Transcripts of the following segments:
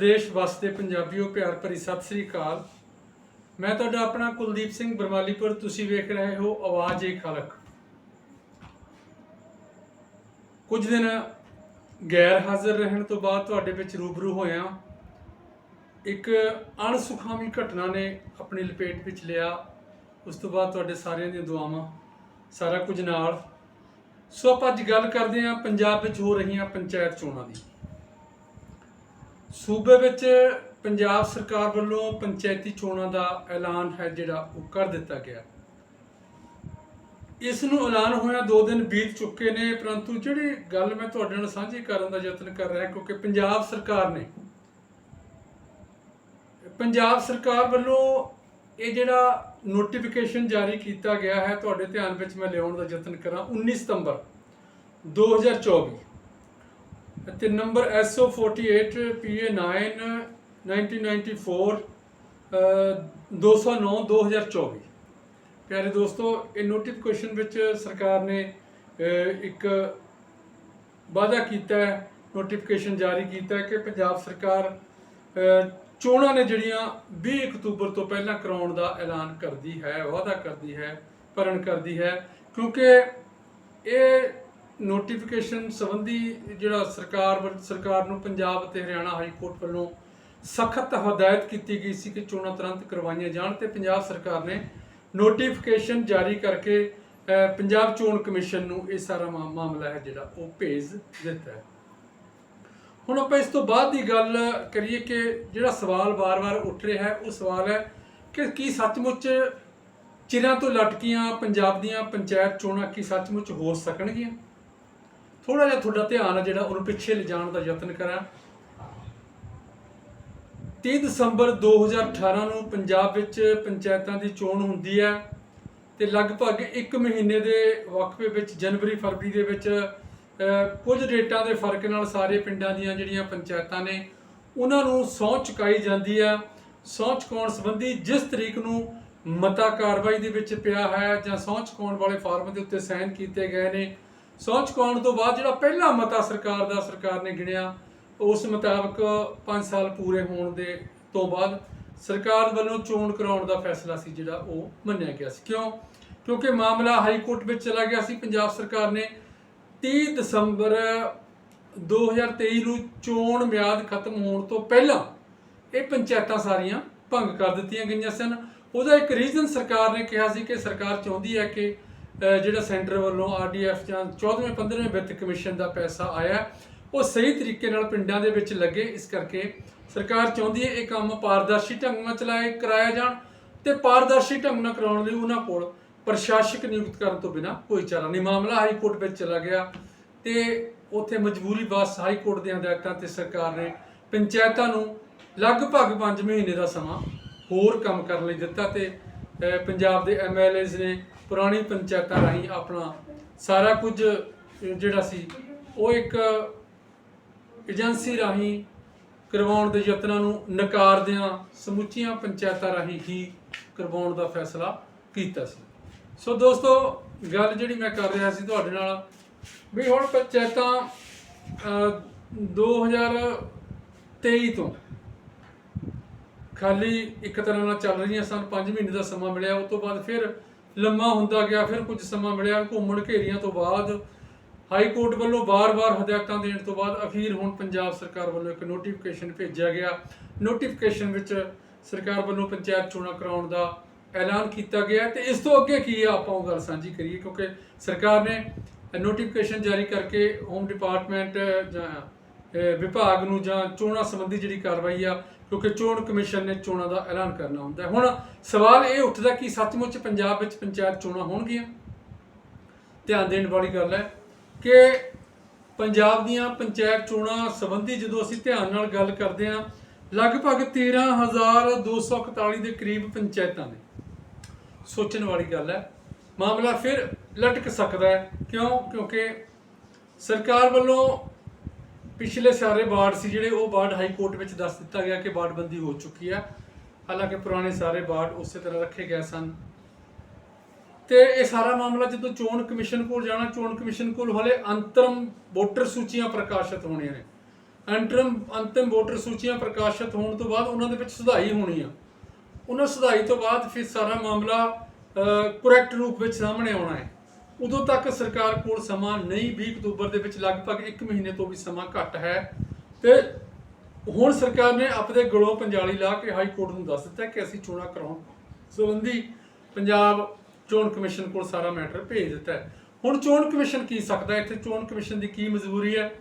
ਵਿਦੇਸ਼ ਵਸਦੇ ਪੰਜਾਬੀਓ ਪਿਆਰ ਭਰੀ ਸਤਿ ਸ੍ਰੀ ਅਕਾਲ। ਮੈਂ ਤੁਹਾਡਾ ਆਪਣਾ ਕੁਲਦੀਪ ਸਿੰਘ ਬਰਮਾਲੀਪੁਰ, ਤੁਸੀਂ ਵੇਖ ਰਹੇ ਹੋ ਆਵਾਜ਼ ਏ ਖਲਕ। ਕੁਝ ਦਿਨ ਗੈਰ ਹਾਜ਼ਰ ਰਹਿਣ ਤੋਂ ਬਾਅਦ ਤੁਹਾਡੇ ਵਿੱਚ ਰੂਬਰੂ ਹੋਇਆ ਇੱਕ ਅਣਸੁਖਾਵੀ ਘਟਨਾ ਨੇ ਆਪਣੀ ਲਪੇਟ ਵਿੱਚ ਲਿਆ। ਉਸ ਤੋਂ ਬਾਅਦ ਤੁਹਾਡੇ ਸਾਰਿਆਂ ਦੀਆਂ ਦੁਆਵਾਂ ਸਾਰਾ ਕੁਝ ਨਾਲ। ਸੋ ਆਪਾਂ ਅੱਜ ਗੱਲ ਕਰਦੇ ਹਾਂ ਪੰਜਾਬ ਵਿੱਚ ਹੋ ਰਹੀਆਂ ਪੰਚਾਇਤ ਚੋਣਾਂ ਦੀ। ਸੂਬੇ ਵਿੱਚ ਪੰਜਾਬ ਸਰਕਾਰ ਵੱਲੋਂ ਪੰਚਾਇਤੀ ਚੋਣਾਂ ਦਾ ਐਲਾਨ ਹੈ ਜਿਹੜਾ ਉਹ ਕਰ ਦਿੱਤਾ ਗਿਆ। ਇਸ ਨੂੰ ਐਲਾਨ ਹੋਇਆ 2 ਦਿਨ ਬੀਤ ਚੁੱਕੇ ਨੇ, ਪਰੰਤੂ ਜਿਹੜੀ ਗੱਲ ਮੈਂ ਤੁਹਾਡੇ ਨਾਲ ਸਾਂਝੀ ਕਰਨ ਦਾ ਯਤਨ ਕਰ ਰਿਹਾ, ਕਿਉਂਕਿ ਪੰਜਾਬ ਸਰਕਾਰ ਨੇ ਪੰਜਾਬ ਸਰਕਾਰ ਵੱਲੋਂ ਇਹ ਜਿਹੜਾ ਨੋਟੀਫਿਕੇਸ਼ਨ ਜਾਰੀ ਕੀਤਾ ਗਿਆ ਹੈ, ਤੁਹਾਡੇ ਧਿਆਨ ਵਿੱਚ ਮੈਂ ਲਿਆਉਣ ਦਾ ਯਤਨ ਕਰਾਂ 19 ਸਤੰਬਰ 2024 ਅਤੇ ਨੰਬਰ SO48 PA9 1994 ਅ, 209 2024 ਪਿਆਰੇ ਦੋਸਤੋ ਇਹ ਨੋਟੀਫਿਕੇਸ਼ਨ ਵਿੱਚ ਸਰਕਾਰ ਨੇ ਇੱਕ ਵਾਅਦਾ ਕੀਤਾ ਹੈ ਨੋਟੀਫਿਕੇਸ਼ਨ ਜਾਰੀ ਕੀਤਾ ਹੈ ਕਿ ਪੰਜਾਬ ਸਰਕਾਰ ਚੋਣਾਂ ਨੇ ਜਿਹੜੀਆਂ 20 ਅਕਤੂਬਰ ਤੋਂ ਪਹਿਲਾਂ ਕਰਾਉਣ ਦਾ ਐਲਾਨ ਕਰਦੀ ਹੈ ਵਾਅਦਾ ਕਰਦੀ ਹੈ ਭਰਨ ਕਰਦੀ ਹੈ ਕਿਉਂਕਿ ਇਹ ਨੋਟੀਫਿਕੇਸ਼ਨ ਸੰਬੰਧੀ ਜਿਹੜਾ ਸਰਕਾਰ ਵੱਲ- ਸਰਕਾਰ ਨੂੰ ਪੰਜਾਬ ਅਤੇ ਹਰਿਆਣਾ ਹਾਈ ਕੋਰਟ ਵੱਲੋਂ ਸਖਤ ਹਦਾਇਤ ਕੀਤੀ ਗਈ ਸੀ ਕਿ ਚੋਣਾਂ ਤੁਰੰਤ ਕਰਵਾਈਆਂ ਜਾਣ ਤੇ ਪੰਜਾਬ ਸਰਕਾਰ ਨੇ ਨੋਟੀਫਿਕੇਸ਼ਨ ਜਾਰੀ ਕਰਕੇ ਪੰਜਾਬ ਚੋਣ ਕਮਿਸ਼ਨ ਨੂੰ ਇਹ ਸਾਰਾ ਮਾ- ਮਾਮਲਾ ਹੈ ਜਿਹੜਾ ਉਹ ਭੇਜ ਦਿੱਤਾ ਹੈ। ਹੁਣ ਆਪਾਂ ਇਸ ਤੋਂ ਬਾਅਦ ਦੀ ਗੱਲ ਕਰੀਏ ਕਿ ਜਿਹੜਾ ਸਵਾਲ ਵਾਰ-ਵਾਰ ਉੱਠ ਰਿਹਾ ਹੈ, ਉਹ ਸਵਾਲ ਹੈ ਕਿ ਕੀ ਸੱਚਮੁੱਚ ਚਿਰਾਂ ਤੋਂ ਲਟਕੀਆਂ ਪੰਜਾਬ ਦੀਆਂ ਪੰਚਾਇਤ ਚੋਣਾਂ ਕੀ ਸੱਚਮੁੱਚ ਹੋ ਸਕਣਗੀਆਂ? ਥੋੜਾ ਜਿਹਾ ਤੁਹਾਡਾ ਧਿਆਨ ਹੈ ਜਿਹੜਾ ਉਹਨੂੰ ਪਿੱਛੇ ਲਿਜਾਣ ਦਾ ਯਤਨ ਕਰਾਂ। 30 ਦਸੰਬਰ 2018 ਨੂੰ ਪੰਜਾਬ ਵਿੱਚ ਪੰਚਾਇਤਾਂ ਦੀ ਚੋਣ ਹੁੰਦੀ ਹੈ ਤੇ ਲਗਭਗ 1 ਮਹੀਨੇ ਦੇ ਵਕਫੇ ਵਿੱਚ ਜਨਵਰੀ, ਫਰਵਰੀ ਦੇ ਵਿੱਚ ਕੁਝ ਡੇਟਾਂ ਦੇ ਫ਼ਰਕ ਨਾਲ ਸਾਰੇ ਪਿੰਡਾਂ ਦੀਆਂ ਜਿਹੜੀਆਂ ਪੰਚਾਇਤਾਂ ਨੇ, ਉਹਨਾਂ ਨੂੰ ਸਹੁੰ ਚੁਕਾਈ ਜਾਂਦੀ ਹੈ ਸਹੁੰ ਚੁਕਾਉਣ ਸੰਬੰਧੀ ਜਿਸ ਤਰੀਕ ਨੂੰ ਮਤਾ ਕਾਰਵਾਈ ਦੇ ਵਿੱਚ ਪਿਆ ਹੈ ਜਾਂ ਸਹੁੰ ਚੁਕਾਉਣ ਵਾਲੇ ਫਾਰਮ ਦੇ ਉੱਤੇ ਸਾਈਨ ਕੀਤੇ ਗਏ ਨੇ ਸਹੁੰ ਚੁਕਾਉਣ ਤੋਂ ਬਾਅਦ ਜਿਹੜਾ ਪਹਿਲਾ ਮਤਾ ਸਰਕਾਰ ਦਾ ਸਰਕਾਰ ਨੇ ਗਿਣਿਆ, ਉਸ ਮੁਤਾਬਕ 5 ਸਾਲ ਪੂਰੇ ਹੋਣ ਦੇ ਤੋਂ ਬਾਅਦ ਸਰਕਾਰ ਵੱਲੋਂ ਚੋਣ ਕਰਾਉਣ ਦਾ ਫੈਸਲਾ ਸੀ ਜਿਹੜਾ ਉਹ ਮੰਨਿਆ ਗਿਆ ਸੀ। ਕਿਉਂ? ਕਿਉਂਕਿ ਮਾਮਲਾ ਹਾਈ ਕੋਰਟ ਵਿੱਚ ਚਲਾ ਗਿਆ ਸੀ। ਪੰਜਾਬ ਸਰਕਾਰ ਨੇ 30 ਦਸੰਬਰ 2023 ਨੂੰ ਚੋਣ ਮਿਆਦ ਖਤਮ ਹੋਣ ਤੋਂ ਪਹਿਲਾਂ ਇਹ ਪੰਚਾਇਤਾਂ ਸਾਰੀਆਂ ਭੰਗ ਕਰ ਦਿੱਤੀਆਂ ਗਈਆਂ ਸਨ। ਉਹਦਾ ਇੱਕ ਰੀਜ਼ਨ ਸਰਕਾਰ ਨੇ ਕਿਹਾ ਸੀ ਕਿ ਸਰਕਾਰ ਚਾਹੁੰਦੀ ਹੈ ਕਿ ਜਿਹੜਾ ਸੈਂਟਰ ਵੱਲੋਂ ਆਰਡੀਐਫ ਜਾਂ 14ਵੇਂ 15ਵੇਂ ਵਿੱਤ ਕਮਿਸ਼ਨ ਦਾ ਪੈਸਾ ਆਇਆ ਉਹ ਸਹੀ ਤਰੀਕੇ ਨਾਲ ਪਿੰਡਾਂ ਦੇ ਵਿੱਚ ਲੱਗੇ। ਇਸ ਕਰਕੇ ਸਰਕਾਰ ਚਾਹੁੰਦੀ ਹੈ ਇਹ ਕੰਮ ਪਾਰਦਰਸ਼ੀ ਢੰਗ ਨਾਲ ਚਲਾਏ, ਕਰਾਇਆ ਜਾਣ ਤੇ ਪਾਰਦਰਸ਼ੀ ਢੰਗ ਨਾਲ ਕਰਾਉਣ ਲਈ ਉਹਨਾਂ ਕੋਲ ਪ੍ਰਸ਼ਾਸਕ ਨਿਯੁਕਤ ਕਰਨ ਤੋਂ ਬਿਨਾ ਕੋਈ ਚਾਰਾ ਨਹੀਂ। ਮਾਮਲਾ ਹਾਈ ਕੋਰਟ ਵਿੱਚ ਚਲਾ ਗਿਆ ਤੇ ਉੱਥੇ ਮਜਬੂਰੀ ਬਸ ਹਾਈ ਕੋਰਟ ਦੇ ਹਦਾਇਤਾਂ ਤੇ ਸਰਕਾਰ ਨੇ ਪੰਚਾਇਤਾਂ ਨੂੰ ਲਗਭਗ 5 ਮਹੀਨੇ ਦਾ ਸਮਾਂ ਹੋਰ ਕੰਮ ਕਰਨ ਲਈ ਦਿੱਤਾ ਤੇ ਪੰਜਾਬ ਦੇ ਐਮਐਲਏਜ਼ ਨੇ ਪੁਰਾਣੀ ਪੰਚਾਇਤਾਂ ਰਾਹੀਂ ਆਪਣਾ ਸਾਰਾ ਕੁਝ ਜਿਹੜਾ ਸੀ ਉਹ ਇੱਕ ਏਜੰਸੀ ਰਾਹੀਂ ਕਰਵਾਉਣ ਦੇ ਯਤਨਾਂ ਨੂੰ ਨਕਾਰਦਿਆਂ ਸਮੁੱਚੀਆਂ ਪੰਚਾਇਤਾਂ ਰਾਹੀਂ ਹੀ ਕਰਵਾਉਣ ਦਾ ਫੈਸਲਾ ਕੀਤਾ ਸੀ। ਸੋ ਦੋਸਤੋ ਗੱਲ ਜਿਹੜੀ ਮੈਂ ਕਰ ਰਿਹਾ ਸੀ ਤੁਹਾਡੇ ਨਾਲ ਵੀ ਹੁਣ ਪੰਚਾਇਤਾਂ ਅਹ, 2023 ਤੋਂ ਖਾਲੀ ਇੱਕ ਤਰ੍ਹਾਂ ਨਾਲ ਚੱਲ ਰਹੀਆਂ ਸਨ 5 ਮਹੀਨੇ ਦਾ ਸਮਾਂ ਮਿਲਿਆ ਉਸ ਤੋਂ ਬਾਅਦ ਫਿਰ ਲੰਮਾ ਹੁੰਦਾ ਗਿਆ, ਫਿਰ ਕੁਝ ਸਮਾਂ ਮਿਲਿਆ। ਘੁੰਮਣ ਘੇਰੀਆਂ ਤੋਂ ਬਾਅਦ ਹਾਈ ਕੋਰਟ ਵੱਲੋਂ ਬਾਰ-ਬਾਰ ਹਦਾਇਤਾਂ ਦੇਣ ਤੋਂ ਬਾਅਦ ਅਖੀਰ ਹੁਣ ਪੰਜਾਬ ਸਰਕਾਰ ਵੱਲੋਂ ਇੱਕ ਨੋਟੀਫਿਕੇਸ਼ਨ ਭੇਜਿਆ ਗਿਆ। ਨੋਟੀਫਿਕੇਸ਼ਨ ਵਿੱਚ ਸਰਕਾਰ ਵੱਲੋਂ ਪੰਚਾਇਤ ਚੋਣਾਂ ਕਰਾਉਣ ਦਾ ਐਲਾਨ ਕੀਤਾ ਗਿਆ ਤੇ ਇਸ ਤੋਂ ਅੱਗੇ ਕੀ ਆ? ਆਪਾਂ ਉਹ ਗੱਲ ਸਾਂਝੀ ਕਰੀਏ, ਕਿਉਂਕਿ ਸਰਕਾਰ ਨੇ ਨੋਟੀਫਿਕੇਸ਼ਨ ਜਾਰੀ ਕਰਕੇ ਹੋਮ ਡਿਪਾਰਟਮੈਂਟ ਜਾਂ ਵਿਭਾਗ ਨੂੰ ਜਾਂ ਚੋਣਾਂ ਸੰਬੰਧੀ ਜਿਹੜੀ ਕਾਰਵਾਈ ਆ, ਕਿਉਂਕਿ ਚੋਣ ਕਮਿਸ਼ਨ ਨੇ ਚੋਣਾਂ ਦਾ ਐਲਾਨ ਕਰਨਾ ਹੁੰਦਾ ਹੁਣ ਸਵਾਲ ਇਹ ਉੱਠਦਾ ਕਿ ਸੱਚਮੁੱਚ ਪੰਜਾਬ ਵਿੱਚ ਪੰਚਾਇਤ ਚੋਣਾਂ ਹੋਣਗੀਆਂ? ਧਿਆਨ ਦੇਣ ਵਾਲੀ ਗੱਲ ਹੈ ਕਿ ਪੰਜਾਬ ਦੀਆਂ ਪੰਚਾਇਤ ਚੋਣਾਂ ਸੰਬੰਧੀ ਜਦੋਂ ਅਸੀਂ ਧਿਆਨ ਨਾਲ ਗੱਲ ਕਰਦੇ ਹਾਂ, ਲਗਭਗ 13241 ਦੇ ਕਰੀਬ ਪੰਚਾਇਤਾਂ ਨੇ। ਸੋਚਣ ਵਾਲੀ ਗੱਲ ਹੈ। ਮਾਮਲਾ ਫਿਰ ਲਟਕ ਸਕਦਾ ਹੈ। ਕਿਉਂ? ਕਿਉਂਕਿ ਸਰਕਾਰ ਵੱਲੋਂ ਪਿਛਲੇ ਸਾਰੇ ਵਾਰਡ ਸੀ ਜਿਹੜੇ ਉਹ ਵਾਰਡ ਹਾਈ ਕੋਰਟ ਵਿੱਚ ਦੱਸ ਦਿੱਤਾ ਗਿਆ ਕਿ ਵਾਰਡਬੰਦੀ ਹੋ ਚੁੱਕੀ ਹੈ। ਹਾਲਾਂਕਿ ਪੁਰਾਣੇ ਸਾਰੇ ਵਾਰਡ ਉਸੇ ਤਰ੍ਹਾਂ ਰੱਖੇ ਗਏ ਸਨ। ਤੇ ਇਹ ਸਾਰਾ ਮਾਮਲਾ ਜਦੋਂ ਚੋਣ ਕਮਿਸ਼ਨ ਕੋਲ ਜਾਣਾ, ਚੋਣ ਕਮਿਸ਼ਨ ਕੋਲ ਹਲੇ ਅੰਤਰਮ ਵੋਟਰ ਸੂਚੀਆਂ ਪ੍ਰਕਾਸ਼ਿਤ ਹੋਣੀਆਂ ਨੇ। ਅੰਤਰਮ, ਅੰਤਿਮ ਵੋਟਰ ਸੂਚੀਆਂ ਪ੍ਰਕਾਸ਼ਿਤ ਹੋਣ ਤੋਂ ਬਾਅਦ ਉਹਨਾਂ ਦੇ ਵਿੱਚ ਸੁਧਾਈ ਹੋਣੀ ਆ। ਉਹਨਾਂ ਸੁਧਾਈ ਤੋਂ ਬਾਅਦ ਫਿਰ ਸਾਰਾ ਮਾਮਲਾ ਕਰੈਕਟ ਰੂਪ ਵਿੱਚ ਸਾਹਮਣੇ ਆਉਣਾ ਹੈ। ਉਦੋਂ ਤੱਕ ਸਰਕਾਰ ਕੋਲ ਸਮਾਂ ਨਹੀਂ 20 ਅਕਤੂਬਰ ਦੇ ਵਿੱਚ ਲਗਭਗ 1 ਮਹੀਨੇ ਤੋਂ ਵੀ ਸਮਾਂ ਘੱਟ ਹੈ। ਤੇ ਹੁਣ ਸਰਕਾਰ ਨੇ ਆਪਣੇ ਗਲੋਂ ਪੰਜਾਲੀ ਲਾ ਕੇ ਹਾਈ ਕੋਰਟ ਨੂੰ ਦੱਸ ਦਿੱਤਾ ਕਿ ਅਸੀਂ ਚੋਣਾਂ ਕਰਾਉਣ ਸੰਬੰਧੀ ਪੰਜਾਬ ਚੋਣ ਕਮਿਸ਼ਨ ਕੋਲ ਸਾਰਾ ਮੈਟਰ ਭੇਜ ਦਿੱਤਾ ਹੈ। ਹੁਣ ਚੋਣ ਕਮਿਸ਼ਨ ਕੀ ਸਕਦਾ ਇੱਥੇ ਚੋਣ ਕਮਿਸ਼ਨ ਦੀ ਕੀ ਮਜਬੂਰੀ ਹੈ?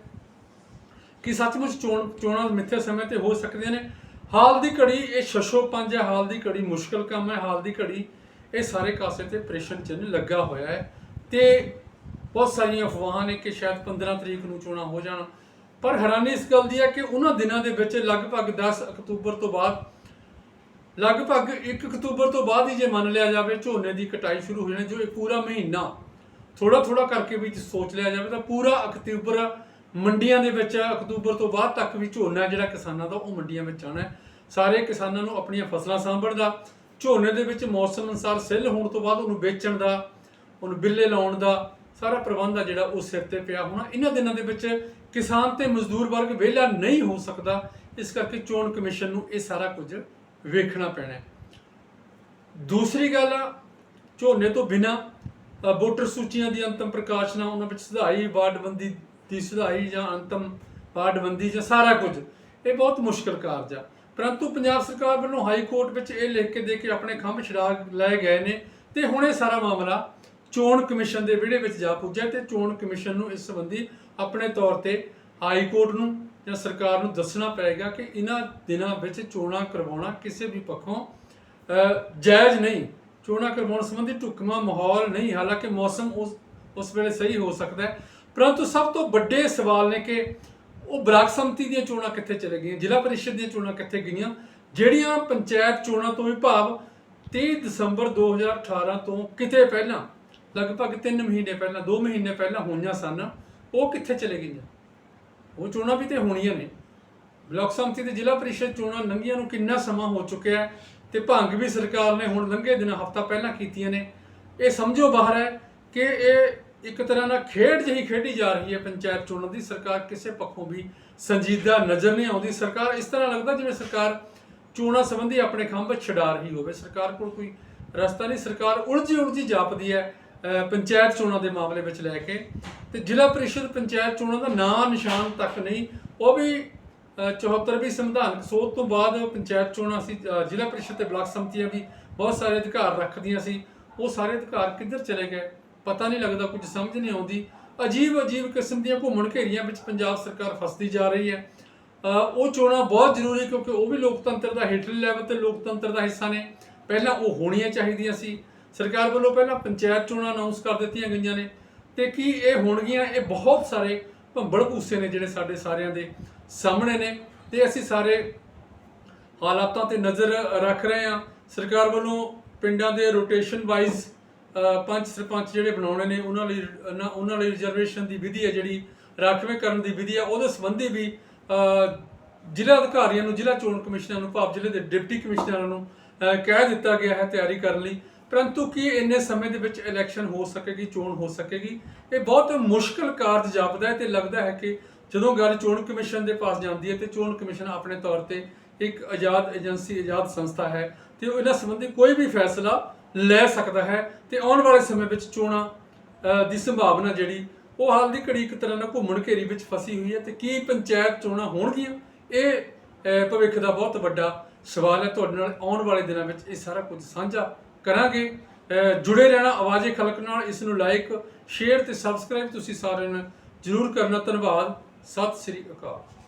ਕਿ ਸੱਚਮੁੱਚ ਚੋਣ, ਚੋਣਾਂ ਮਿੱਥੇ ਸਮੇਂ ਤੇ ਹੋ ਸਕਦੀਆਂ ਨੇ? ਹਾਲ ਦੀ ਘੜੀ ਇਹ ਸ਼ਸ਼ੋ ਪੰਜ ਹੈ, ਹਾਲ ਦੀ ਘੜੀ ਮੁਸ਼ਕਲ ਕੰਮ ਹੈ, ਹਾਲ ਦੀ ਘੜੀ ਇਹ ਸਾਰੇ ਕਾਸੇ ਤੇ ਪ੍ਰੈਸ਼ਨ ਚਿੰਨ੍ਹ ਲੱਗਾ ਹੋਇਆ ਹੈ। ਤੇ ਬਹੁਤ ਸਾਰੀਆਂ ਅਫਵਾਹਾਂ ਨੇ ਕਿ ਸ਼ਾਇਦ 15 ਤਰੀਕ ਨੂੰ ਚੋਣਾਂ ਹੋ ਜਾਣ। ਪਰ ਹੈਰਾਨੀ ਇਸ ਗੱਲ ਦੀ ਹੈ ਕਿ ਉਹਨਾਂ ਦਿਨਾਂ ਦੇ ਵਿੱਚ ਲਗਭਗ 10 ਅਕਤੂਬਰ ਤੋਂ ਬਾਅਦ, ਲਗਭਗ 1 ਅਕਤੂਬਰ ਤੋਂ ਬਾਅਦ ਹੀ ਜੇ ਮੰਨ ਲਿਆ ਜਾਵੇ ਝੋਨੇ ਦੀ ਕਟਾਈ ਸ਼ੁਰੂ ਹੋ ਜਾਣੀ, ਜੋ ਇਹ ਪੂਰਾ ਮਹੀਨਾ ਥੋੜਾ ਥੋੜਾ ਕਰਕੇ ਵੀ ਸੋਚ ਲਿਆ ਜਾਵੇ ਤਾਂ ਪੂਰਾ ਅਕਤੂਬਰ ਮੰਡੀਆਂ ਦੇ ਵਿੱਚ, ਅਕਤੂਬਰ ਤੋਂ ਬਾਅਦ ਤੱਕ ਵੀ ਝੋਨਾ ਜਿਹੜਾ ਕਿਸਾਨਾਂ ਦਾ ਉਹ ਮੰਡੀਆਂ ਵਿੱਚ ਆਉਣਾ ਸਾਰੇ ਕਿਸਾਨਾਂ ਨੂੰ ਆਪਣੀਆਂ ਫਸਲਾਂ ਸਾਂਭਣ ਦਾ, ਝੋਨੇ ਦੇ ਵਿੱਚ ਮੌਸਮ ਅਨੁਸਾਰ ਸਿੱਲ ਹੋਣ ਤੋਂ ਬਾਅਦ ਉਹਨੂੰ ਵੇਚਣ ਦਾ ਉਹਨੂੰ ਬਿੱਲੇ ਲਾਉਣ ਦਾ ਸਾਰਾ ਪ੍ਰਬੰਧ ਆ ਜਿਹੜਾ ਉਹ ਸਿਰ ਤੇ ਪਿਆ ਹੋਣਾ। ਇਹਨਾਂ ਦਿਨਾਂ ਦੇ ਵਿੱਚ ਕਿਸਾਨ ਤੇ ਮਜ਼ਦੂਰ ਵਰਗ ਵਿਹਲਾ ਨਹੀਂ ਹੋ ਸਕਦਾ। ਇਸ ਕਰਕੇ ਚੋਣ ਕਮਿਸ਼ਨ ਨੂੰ ਇਹ ਸਾਰਾ ਕੁਝ ਵੇਖਣਾ ਪੈਣਾ ਹੈ। ਦੂਸਰੀ ਗੱਲ ਆ, ਝੋਨੇ ਤੋਂ ਬਿਨਾ ਵੋਟਰ ਸੂਚੀਆਂ ਦੀ ਅੰਤਮ ਪ੍ਰਕਾਸ਼ਨਾ, ਉਹਨਾਂ ਵਿੱਚ ਸੁਧਾਈ, ਵਾਰਡਬੰਦੀ ਦੀ ਸੁਧਾਈ ਜਾਂ ਅੰਤਮ ਵਾਰਡਬੰਦੀ ਜਾਂ ਸਾਰਾ ਕੁਝ, ਇਹ ਬਹੁਤ ਮੁਸ਼ਕਲ ਕਾਰਜ ਆ। ਪਰੰਤੂ ਪੰਜਾਬ ਸਰਕਾਰ ਵੱਲੋਂ ਹਾਈ ਕੋਰਟ ਵਿੱਚ ਇਹ ਲਿਖ ਕੇ ਦੇ ਕੇ ਆਪਣੇ ਖੰਭ ਛਡਾ ਲਏ ਗਏ ਨੇ ਤੇ ਹੁਣ ਇਹ ਸਾਰਾ ਮਾਮਲਾ ਚੋਣ ਕਮਿਸ਼ਨ ਦੇ ਵਿਹੜੇ ਵਿੱਚ ਜਾ ਪੁੱਜਿਆ ਤੇ ਚੋਣ ਕਮਿਸ਼ਨ ਨੂੰ ਇਸ ਸੰਬੰਧੀ ਆਪਣੇ ਤੌਰ ਤੇ ਹਾਈ ਕੋਰਟ ਨੂੰ ਜਾਂ ਸਰਕਾਰ ਨੂੰ ਦੱਸਣਾ ਪਏਗਾ ਕਿ ਇਹਨਾਂ ਦਿਨਾਂ ਵਿੱਚ ਚੋਣਾਂ ਕਰਵਾਉਣਾ ਕਿਸੇ ਵੀ ਪੱਖੋਂ ਜਾਇਜ਼ ਨਹੀਂ। ਚੋਣਾਂ ਕਰਵਾਉਣ ਸੰਬੰਧੀ ਢੁਕਵਾਂ ਮਾਹੌਲ ਨਹੀਂ। ਹਾਲਾਂਕਿ ਮੌਸਮ ਉਸ ਉਸ ਵੇਲੇ ਸਹੀ ਹੋ ਸਕਦਾ ਹੈ। ਪਰੰਤੂ ਸਭ ਤੋਂ ਵੱਡੇ ਸਵਾਲ ਨੇ ਕਿ ਉਹ ਬਲਾਕ ਸੰਮਤੀ ਦੀਆਂ ਚੋਣਾਂ ਕਿੱਥੇ ਚਲੇ ਗਈਆਂ? ਜ਼ਿਲ੍ਹਾ ਪਰਿਸ਼ਦ ਦੀਆਂ ਚੋਣਾਂ ਕਿੱਥੇ ਗਈਆਂ? ਜਿਹੜੀਆਂ ਪੰਚਾਇਤ ਚੋਣਾਂ ਤੋਂ ਵੀ ਭਾਵ 30 ਦਸੰਬਰ 2018 ਤੋਂ ਕਿਤੇ ਪਹਿਲਾਂ ਲਗਭਗ 3 ਮਹੀਨੇ ਪਹਿਲਾਂ 2 ਮਹੀਨੇ ਪਹਿਲਾਂ ਹੋਈਆਂ ਸਨ, ਉਹ ਕਿੱਥੇ ਚਲੇ ਗਈਆਂ? ਉਹ ਚੋਣਾਂ ਵੀ ਤੇ ਹੋਣੀਆਂ ਨੇ। ਬਲਾਕ ਸੰਮਤੀ ਤੇ ਜ਼ਿਲ੍ਹਾ ਪਰਿਸ਼ਦ ਚੋਣਾਂ ਲੰਘੀਆਂ ਨੂੰ ਕਿੰਨਾ ਸਮਾਂ ਹੋ ਚੁੱਕਿਆ ਹੈ ਤੇ ਭੰਗ ਵੀ ਸਰਕਾਰ ਨੇ ਹੁਣ ਲੰਘੇ ਦਿਨ, ਹਫਤਾ ਪਹਿਲਾਂ ਕੀਤੀਆਂ ਨੇ। ਇਹ ਸਮਝੋ ਬਾਹਰ ਹੈ ਕਿ ਇਹ ਇੱਕ ਤਰ੍ਹਾਂ ਨਾਲ ਖੇਡ ਜਿਹੀ ਖੇਡੀ ਜਾ ਰਹੀ ਹੈ ਪੰਚਾਇਤ ਚੋਣਾਂ ਦੀ। ਸਰਕਾਰ ਕਿਸੇ ਪੱਖੋਂ ਵੀ ਸੰਜੀਦਾ ਨਜ਼ਰ ਨਹੀਂ ਆਉਂਦੀ। ਸਰਕਾਰ ਇਸ ਤਰ੍ਹਾਂ ਲੱਗਦਾ ਜਿਵੇਂ ਸਰਕਾਰ ਚੋਣਾਂ ਸੰਬੰਧੀ ਆਪਣੇ ਖੰਭ ਛਡਾ ਰਹੀ ਹੋਵੇ। ਸਰਕਾਰ ਕੋਲ ਕੋਈ ਰਸਤਾ ਨਹੀਂ। ਸਰਕਾਰ ਉਲਝੀ ਉਲਝੀ ਜਾਪਦੀ ਹੈ। ਪੰਚਾਇਤ ਚੋਣਾਂ ਦੇ ਮਾਮਲੇ ਵਿੱਚ ਲੈ ਕੇ ਤੇ ਜ਼ਿਲ੍ਹਾ ਪਰਿਸ਼ਦ ਪੰਚਾਇਤ ਚੋਣਾਂ ਦਾ ਨਾਂ ਨਿਸ਼ਾਨ ਤੱਕ ਨਹੀਂ, ਉਹ ਵੀ, ਅਹ 74ਵੀਂ ਸੰਵਿਧਾਨਕ ਸੋਧ ਤੋਂ ਬਾਅਦ ਪੰਚਾਇਤ ਚੋਣਾਂ ਸੀ ਜ਼ਿਲ੍ਹਾ ਪਰਿਸ਼ਦ ਤੇ ਬਲਾਕ ਸੰਮਤੀਆਂ ਵੀ ਬਹੁਤ ਸਾਰੇ ਅਧਿਕਾਰ ਰੱਖਦੀਆਂ ਸੀ, ਉਹ ਸਾਰੇ ਅਧਿਕਾਰ ਕਿੱਧਰ ਚਲੇ ਗਏ? ਪਤਾ ਨਹੀਂ ਲੱਗਦਾ, ਕੁਝ ਸਮਝ ਨਹੀਂ ਆਉਂਦੀ। ਅਜੀਬ ਅਜੀਬ ਕਿਸਮ ਦੀਆਂ ਘੁੰਮਣ ਘੇਰੀਆਂ ਵਿੱਚ ਪੰਜਾਬ ਸਰਕਾਰ ਫਸਦੀ ਜਾ ਰਹੀ ਹੈ। ਉਹ ਚੋਣਾਂ ਬਹੁਤ ਜ਼ਰੂਰੀ ਕਿਉਂਕਿ ਉਹ ਵੀ ਲੋਕਤੰਤਰ ਦਾ ਹੇਠਲੇ ਲੈਵਲ ਤੇ ਲੋਕਤੰਤਰ ਦਾ ਹਿੱਸਾ ਨੇ। ਪਹਿਲਾਂ ਉਹ ਹੋਣੀਆਂ ਚਾਹੀਦੀਆਂ ਸੀ। ਸਰਕਾਰ ਵੱਲੋਂ ਪਹਿਲਾਂ ਪੰਚਾਇਤ ਚੋਣਾਂ ਅਨਾਉਂਸ ਕਰ ਦਿੱਤੀਆਂ ਗਈਆਂ ਨੇ ਤੇ ਕੀ ਇਹ ਹੋਣਗੀਆਂ, ਇਹ ਬਹੁਤ ਸਾਰੇ ਭੰਬਲ ਭੂਸੇ ਨੇ ਜਿਹੜੇ ਸਾਡੇ ਸਾਰਿਆਂ ਦੇ ਸਾਹਮਣੇ ਨੇ ਤੇ ਅਸੀਂ ਸਾਰੇ ਹਾਲਾਤਾਂ ਤੇ ਨਜ਼ਰ ਰੱਖ ਰਹੇ ਹਾਂ। ਸਰਕਾਰ ਵੱਲੋਂ ਪਿੰਡਾਂ ਦੇ ਰੋਟੇਸ਼ਨ ਵਾਈਜ਼ ਪੰਚ ਸਰਪੰਚ ਜਿਹੜੇ ਬਣਾਉਣੇ ਨੇ, ਉਹਨਾਂ ਲਈ ਉਹਨਾਂ- ਉਹਨਾਂ ਲਈ ਰਿਜ਼ਰਵੇਸ਼ਨ ਦੀ ਵਿਧੀ ਹੈ ਜਿਹੜੀ ਰਾਖਵੇਂ ਕਰਨ ਦੀ ਵਿਧੀ ਹੈ। ਉਹਦੇ ਸੰਬੰਧੀ ਵੀ ਜ਼ਿਲ੍ਹਾ ਅਧਿਕਾਰੀਆਂ ਨੂੰ, ਜ਼ਿਲ੍ਹਾ ਚੋਣ ਕਮਿਸ਼ਨਰਾਂ ਨੂੰ, ਭਾਵ ਜ਼ਿਲ੍ਹੇ ਦੇ ਡਿਪਟੀ ਕਮਿਸ਼ਨਰਾਂ ਨੂੰ ਕਹਿ ਦਿੱਤਾ ਗਿਆ ਹੈ ਤਿਆਰੀ ਕਰਨ ਲਈ। ਪਰੰਤੂ ਕੀ ਇੰਨੇ ਸਮੇਂ ਦੇ ਵਿੱਚ ਇਲੈਕਸ਼ਨ ਹੋ ਸਕੇਗੀ, ਚੋਣ ਹੋ ਸਕੇਗੀ? ਇਹ ਬਹੁਤ ਮੁਸ਼ਕਲ ਕਾਰਜ ਜਾਪਦਾ ਹੈ ਤੇ ਲੱਗਦਾ ਹੈ ਕਿ ਜਦੋਂ ਗੱਲ ਚੋਣ ਕਮਿਸ਼ਨ ਦੇ ਪਾਸ ਜਾਂਦੀ ਹੈ ਤੇ ਚੋਣ ਕਮਿਸ਼ਨ ਆਪਣੇ ਤੌਰ ਤੇ ਇੱਕ ਆਜ਼ਾਦ ਏਜੰਸੀ, ਆਜ਼ਾਦ ਸੰਸਥਾ ਹੈ ਤੇ ਉਹ ਇਹਨਾਂ ਸੰਬੰਧੀ ਕੋਈ ਵੀ ਫੈਸਲਾ ਲੈ ਸਕਦਾ ਹੈ ਤੇ ਆਉਣ ਵਾਲੇ ਸਮੇਂ ਵਿੱਚ ਚੋਣਾਂ ਦੀ ਸੰਭਾਵਨਾ ਜਿਹੜੀ, ਉਹ ਹਾਲ ਦੀ ਘੜੀ ਇੱਕ ਤਰ੍ਹਾਂ ਨਾਲ ਘੁੰਮਣ ਘੇਰੀ ਵਿੱਚ ਫਸੀ ਹੋਈ ਹੈ ਤੇ ਕੀ ਪੰਚਾਇਤ ਚੋਣਾਂ ਹੋਣਗੀਆਂ? ਇਹ ਭਵਿੱਖ ਦਾ ਬਹੁਤ ਵੱਡਾ ਸਵਾਲ ਹੈ। ਤੁਹਾਡੇ ਨਾਲ ਆਉਣ ਵਾਲੇ ਦਿਨਾਂ ਵਿੱਚ ਇਹ ਸਾਰਾ ਕੁਝ ਸਾਂਝਾ ਕਰਾਂਗੇ। ਜੁੜੇ ਰਹਿਣਾ, ਆਵਾਜ਼ੇ ਖਲਕ ਨਾਲ, ਇਸ ਨੂੰ ਲਾਈਕ ਸ਼ੇਅਰ ਤੇ ਸਬਸਕ੍ਰਾਈਬ ਤੁਸੀਂ ਸਾਰਿਆਂ ਨੇ ਜਰੂਰ ਕਰਨਾ। ਧੰਨਵਾਦ। ਸਤਿ ਸ੍ਰੀ ਅਕਾਲ।